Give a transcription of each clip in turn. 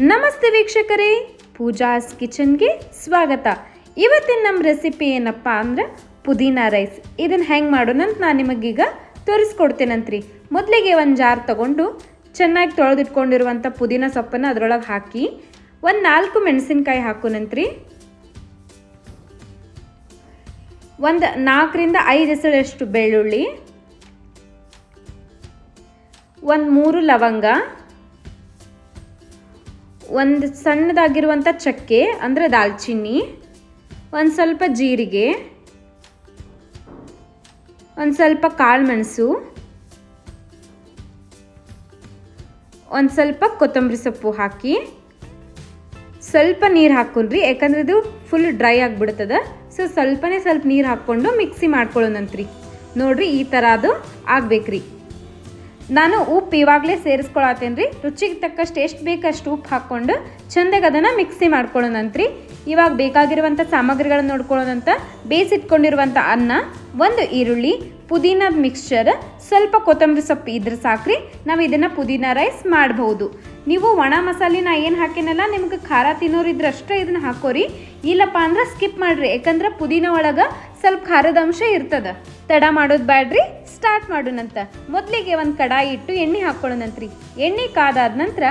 ನಮಸ್ತೆ ವೀಕ್ಷಕರೇ, ಪೂಜಾಸ್ ಕಿಚನ್ಗೆ ಸ್ವಾಗತ. ಇವತ್ತಿನ ನಮ್ಮ ರೆಸಿಪಿ ಏನಪ್ಪ ಅಂದ್ರೆ ಪುದೀನಾ ರೈಸ್. ಇದನ್ನು ಹೆಂಗೆ ಮಾಡೋಣಂತ ನಾನು ನಿಮಗೀಗ ತೋರಿಸ್ಕೊಡ್ತೇನಂತ್ರಿ. ಮೊದಲಿಗೆ ಒಂದು ಜಾರ್ ತಗೊಂಡು ಚೆನ್ನಾಗಿ ತೊಳೆದಿಟ್ಕೊಂಡಿರುವಂಥ ಪುದೀನ ಸೊಪ್ಪನ್ನು ಅದರೊಳಗೆ ಹಾಕಿ ಒಂದು ನಾಲ್ಕು ಮೆಣಸಿನ್ಕಾಯಿ ಹಾಕೋನಂತ್ರಿ. ಒಂದು ನಾಲ್ಕರಿಂದ ಐದು ಎಸಳಷ್ಟು ಬೆಳ್ಳುಳ್ಳಿ. ಒಂದು ಮೂರು ಲವಂಗ. ಒಂದು ಸಣ್ಣದಾಗಿರುವಂಥ ಚಕ್ಕೆ, ಅಂದರೆ ದಾಲ್ಚಿನ್ನಿ, ಒಂದು ಸ್ವಲ್ಪ ಜೀರಿಗೆ, ಒಂದು ಸ್ವಲ್ಪ ಕಾಳು ಮೆಣಸು, ಒಂದು ಸ್ವಲ್ಪ ಕೊತ್ತಂಬರಿ ಸೊಪ್ಪು ಹಾಕಿ, ಸ್ವಲ್ಪ ನೀರು ಹಾಕ್ಕೊಂಡ್ರಿ ಯಾಕಂದ್ರೆ ಇದು ಫುಲ್ ಡ್ರೈ ಆಗಿಬಿಡ್ತದೆ. ಸೊ ಸ್ವಲ್ಪನೇ ಸ್ವಲ್ಪ ನೀರು ಹಾಕ್ಕೊಂಡು ಮಿಕ್ಸಿ ಮಾಡ್ಕೊಳ್ಳೋಣಂತ್ರಿ ನೋಡ್ರಿ, ಈ ಥರ ಅದು ಆಗ್ಬೇಕ್ರಿ. ನಾನು ಉಪ್ಪು ಇವಾಗಲೇ ಸೇರಿಸ್ಕೊಳತ್ತೇನೆ ರೀ. ರುಚಿಗೆ ತಕ್ಕಷ್ಟು ಎಷ್ಟು ಬೇಕಷ್ಟು ಉಪ್ಪು ಹಾಕ್ಕೊಂಡು ಚೆಂದಾಗಿ ಅದನ್ನು ಮಿಕ್ಸಿ ಮಾಡ್ಕೊಳ್ಳೋಣಂತ್ರಿ. ಇವಾಗ ಬೇಕಾಗಿರುವಂಥ ಸಾಮಗ್ರಿಗಳನ್ನು ನೋಡ್ಕೊಳ್ಳೋಣಂತ. ಬೇಯಿಸಿಟ್ಕೊಂಡಿರುವಂಥ ಅನ್ನ, ಒಂದು ಈರುಳ್ಳಿ ಪುದೀನದ ಮಿಕ್ಸ್ಚರ್ ಸ್ವಲ್ಪ ಕೊತ್ತಂಬರಿ ಸೊಪ್ಪು ಇದ್ರೆ ಸಾಕ್ರಿ. ನಾವು ಇದನ್ನು ಪುದೀನ ರೈಸ್ ಮಾಡಬಹುದು. ನೀವು ಒಣ ಮಸಾಲೆ ನಾ ಏನು ಹಾಕಿನಲ್ಲ ನಿಮ್ಗೆ ಖಾರ ತಿನ್ನೋರು ಇದ್ರೆ ಅಷ್ಟೇ ಇದನ್ನ ಹಾಕೋರಿ. ಇಲ್ಲಪ್ಪ ಅಂದ್ರೆ ಸ್ಕಿಪ್ ಮಾಡ್ರಿ. ಯಾಕಂದ್ರೆ ಪುದೀನ ಒಳಗೆ ಸ್ವಲ್ಪ ಖಾರದ ಅಂಶ ಇರ್ತದ. ತಡ ಮಾಡೋದು ಬ್ಯಾಡ್ರಿ ಸ್ಟಾರ್ಟ್ ಮಾಡೋಣಂತ. ಮೊದಲಿಗೆ ಒಂದು ಕಡಾಯಿ ಇಟ್ಟು ಎಣ್ಣೆ ಹಾಕ್ಕೊಳ್ಳೋಣಂತ್ರಿ. ಎಣ್ಣೆ ಕಾದಾದ ನಂತರ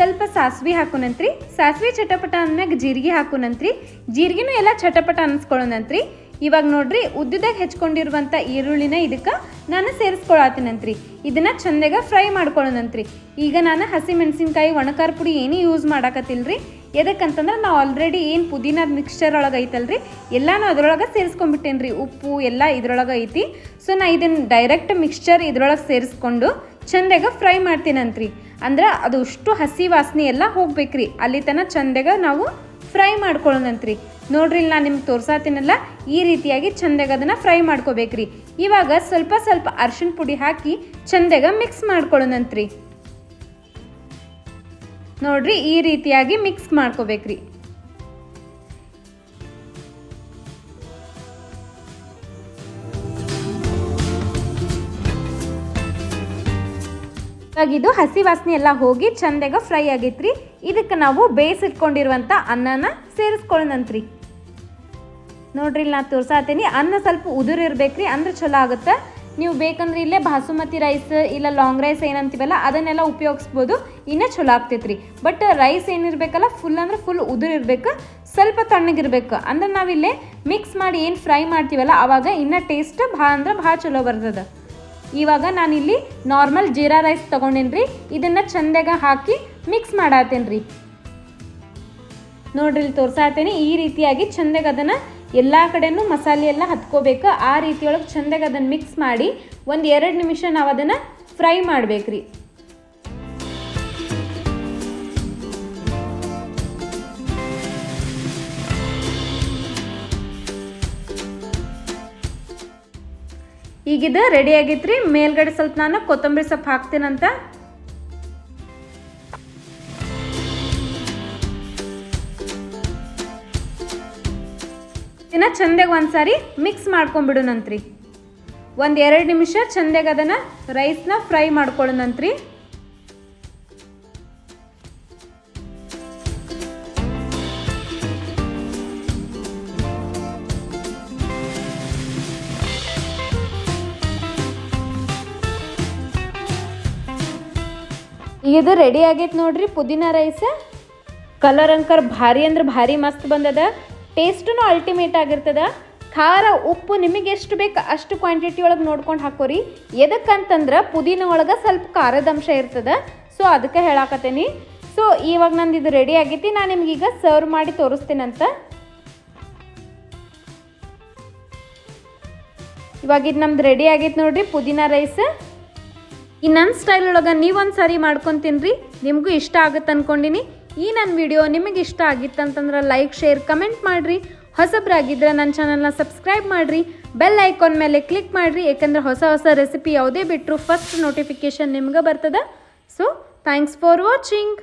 ಸ್ವಲ್ಪ ಸಾಸಿವೆ ಹಾಕೋಣಂತ್ರಿ ಸಾಸಿವೆ ಚಟಪಟ ಅಂದ್ಮ್ಯಾಗ ಜೀರಿಗೆ ಹಾಕೋಣಂತ್ರಿ ಜೀರಿಗೆನೂ ಎಲ್ಲ ಚಟಪಟ ಅನ್ಸ್ಕೊಳ್ಳೋಣಂತ್ರಿ ಇವಾಗ ನೋಡ್ರಿ ಉದ್ದದಾಗ ಹೆಚ್ಕೊಂಡಿರುವಂಥ ಈರುಳ್ಳಿನ ಇದಕ್ಕೆ ನಾನು ಸೇರಿಸ್ಕೊಳತ್ತೀನಂತ್ರಿ ಇದನ್ನು ಚಂದಾಗ ಫ್ರೈ ಮಾಡ್ಕೊಳ್ಳೋಣಂತ್ರಿ ಈಗ ನಾನು ಹಸಿ ಮೆಣಸಿನ್ಕಾಯಿ ಒಣಕಾರ ಪುಡಿ ಏನೂ ಯೂಸ್ ಮಾಡಾಕತ್ತಿಲ್ರಿ. ಎದಕ್ಕಂತಂದ್ರೆ ನಾವು ಆಲ್ರೆಡಿ ಏನು ಪುದೀನದ ಮಿಕ್ಸ್ಚರ್ ಒಳಗೆ ಐತಲ್ರಿ, ಎಲ್ಲಾನು ಅದರೊಳಗೆ ಸೇರಿಸ್ಕೊಂಡ್ಬಿಟ್ಟೇನಿ ರೀ ಉಪ್ಪು ಎಲ್ಲ ಇದ್ರೊಳಗೆ ಐತಿ. ಸೊ ನಾ ಇದನ್ನು ಡೈರೆಕ್ಟ್ ಮಿಕ್ಸ್ಚರ್ ಇದ್ರೊಳಗೆ ಸೇರಿಸ್ಕೊಂಡು ಚಂದಾಗ ಫ್ರೈ ಮಾಡ್ತೀನಂತ್ರಿ. ಅಂದ್ರೆ ಅದು ಅಷ್ಟು ಹಸಿ ವಾಸನೆ ಎಲ್ಲ ಹೋಗ್ಬೇಕ್ರಿ. ಅಲ್ಲಿ ತನಕ ಚಂದಾಗ ನಾವು ಫ್ರೈ ಮಾಡ್ಕೊಳ್ಳೋಣಂತ್ರಿ ನೋಡ್ರಿ ನಾನು ನಿಮ್ಗೆ ತೋರ್ಸಾತೀನಲ್ಲ, ಈ ರೀತಿಯಾಗಿ ಚಂದಾಗ ಅದನ್ನು ಫ್ರೈ ಮಾಡ್ಕೋಬೇಕ್ರಿ. ಇವಾಗ ಸ್ವಲ್ಪ ಸ್ವಲ್ಪ ಅರ್ಶಿಣ ಪುಡಿ ಹಾಕಿ ಚಂದಾಗ ಮಿಕ್ಸ್ ಮಾಡ್ಕೊಳ್ಳೋಣಂತ್ರಿ ನೋಡ್ರಿ ಈ ರೀತಿಯಾಗಿ ಮಿಕ್ಸ್ ಮಾಡ್ಕೋಬೇಕ್ರಿ. ಇವಾಗ ಇದು ಹಸಿ ವಾಸನೆ ಎಲ್ಲ ಹೋಗಿ ಚಂದಾಗ ಫ್ರೈ ಆಗೈತ್ರಿ. ಇದಕ್ಕೆ ನಾವು ಬೇಯಿಸಿಟ್ಕೊಂಡಿರುವಂಥ ಅನ್ನನ ಸೇರಿಸ್ಕೊಳ್ಳೋಣಂತ್ರಿ ನೋಡ್ರಿ ಇಲ್ಲಿ ನಾ ತೋರ್ಸಾತೀನಿ, ಅನ್ನ ಸ್ವಲ್ಪ ಉದುರಿರ್ಬೇಕ್ರಿ ಅಂದ್ರೆ ಚಲೋ ಆಗುತ್ತೆ. ನೀವು ಬೇಕಂದ್ರೆ ಇಲ್ಲೇ ಬಾಸುಮತಿ ರೈಸ್ ಇಲ್ಲ ಲಾಂಗ್ ರೈಸ್ ಏನಂತೀವಲ್ಲ, ಅದನ್ನೆಲ್ಲ ಉಪಯೋಗಿಸ್ಬೋದು. ಇನ್ನೂ ಚಲೋ ಆಗ್ತೈತ್ರಿ. ಬಟ್ ರೈಸ್ ಏನಿರ್ಬೇಕಲ್ಲ ಫುಲ್ ಅಂದ್ರೆ ಫುಲ್ ಉದುರಿರ್ಬೇಕು ಸ್ವಲ್ಪ ತಣ್ಣಗಿರ್ಬೇಕು. ಅಂದ್ರೆ ನಾವಿಲ್ಲೇ ಮಿಕ್ಸ್ ಮಾಡಿ ಏನು ಫ್ರೈ ಮಾಡ್ತೀವಲ್ಲ, ಅವಾಗ ಇನ್ನೂ ಟೇಸ್ಟ್ ಭಾಳ ಅಂದ್ರೆ ಭಾಳ ಚಲೋ ಬರ್ತದೆ. ಇವಾಗ ನಾನಿಲ್ಲಿ ನಾರ್ಮಲ್ ಜೀರಾ ರೈಸ್ ತೊಗೊಂಡೇನ್ರಿ? ಇದನ್ನು ಚಂದಾಗ ಹಾಕಿ ಮಿಕ್ಸ್ ಮಾಡತ್ತೇನ್ರಿ ನೋಡ್ರಿ ಇಲ್ಲಿ ತೋರ್ಸಾತೇನೆ, ಈ ರೀತಿಯಾಗಿ ಚಂದಾಗ ಅದನ್ನು ಎಲ್ಲ ಕಡೆನೂ ಮಸಾಲೆ ಎಲ್ಲ ಹತ್ಕೋಬೇಕು. ಆ ರೀತಿಯೊಳಗೆ ಚಂದಾಗ ಅದನ್ನು ಮಿಕ್ಸ್ ಮಾಡಿ ಒಂದು ಎರಡು ನಿಮಿಷ ನಾವು ಅದನ್ನು ಫ್ರೈ ಮಾಡಬೇಕ್ರಿ. ಈಗಿದು ರೆಡಿ ಆಗೈತ್ರಿ ಮೇಲ್ಗಡೆ ಸ್ವಲ್ಪ ನಾನು ಕೊತ್ತಂಬರಿ ಸೊಪ್ಪು ಹಾಕ್ತೀನಂತ. ಇದನ್ನ ಚಂದಾಗ ಒಂದ್ಸಾರಿ ಮಿಕ್ಸ್ ಮಾಡ್ಕೊಂಡ್ಬಿಡೋಣಂತ್ರಿ. ಒಂದು ಎರಡು ನಿಮಿಷ ಚಂದಾಗ ಅದನ್ನು ರೈಸ್ನ ಫ್ರೈ ಮಾಡ್ಕೊಳ್ಳೋಣಂತ್ರಿ. ಇದು ರೆಡಿ ಆಗೈತೆ ನೋಡ್ರಿ. ಪುದೀನ ರೈಸ್ ಕಲರ್ ಅಂಕರ್ ಭಾರಿ ಅಂದ್ರೆ ಭಾರಿ ಮಸ್ತ್ ಬಂದದ. ಟೇಸ್ಟೂ ಅಲ್ಟಿಮೇಟ್ ಆಗಿರ್ತದ. ಖಾರ, ಉಪ್ಪು ನಿಮಗೆ ಎಷ್ಟು ಬೇಕು ಅಷ್ಟು ಕ್ವಾಂಟಿಟಿ ಒಳಗೆ ನೋಡ್ಕೊಂಡು ಹಾಕೋರಿ. ಎದಕ್ಕಂತಂದ್ರೆ ಪುದೀನ ಒಳಗೆ ಸ್ವಲ್ಪ ಖಾರದ ಅಂಶ ಇರ್ತದ. ಸೊ ಅದಕ್ಕೆ ಹೇಳಾಕತ್ತೇನಿ. ಸೊ ಇವಾಗ ನಂದು ಇದು ರೆಡಿ ಆಗೈತಿ. ನಾನು ನಿಮ್ಗೀಗ ಸರ್ವ್ ಮಾಡಿ ತೋರಿಸ್ತೀನಂತ. ಇವಾಗ ಇದು ನಮ್ದು ರೆಡಿ ಆಗೈತೆ ನೋಡ್ರಿ. ಪುದೀನ ರೈಸ್ ಈ ನನ್ನ ಸ್ಟೈಲ್ ಒಳಗೆ ನೀವೊಂದು ಸಾರಿ ಮಾಡ್ಕೊತೀನ್ರಿ, ನಿಮಗೂ ಇಷ್ಟ ಆಗುತ್ತೆ ಅಂದ್ಕೊಂಡಿನಿ ಈ ನನ್ನ ವಿಡಿಯೋ ನಿಮಗೆ ಇಷ್ಟ ಆಗಿತ್ತಂತಂದ್ರೆ ಲೈಕ್ ಶೇರ್ ಕಮೆಂಟ್ ಮಾಡಿರಿ. ಹೊಸಬ್ರಾಗಿದ್ದರೆ ನನ್ನ ಚಾನಲ್ನ ಸಬ್ಸ್ಕ್ರೈಬ್ ಮಾಡಿರಿ. ಬೆಲ್ ಐಕಾನ್ ಮೇಲೆ ಕ್ಲಿಕ್ ಮಾಡಿರಿ, ಏಕೆಂದರೆ ಹೊಸ ಹೊಸ ರೆಸಿಪಿ ಯಾವುದೇ ಬಿಟ್ಟರು ಫಸ್ಟ್ ನೋಟಿಫಿಕೇಷನ್ ನಿಮ್ಗೆ ಬರ್ತದೆ. So thanks for watching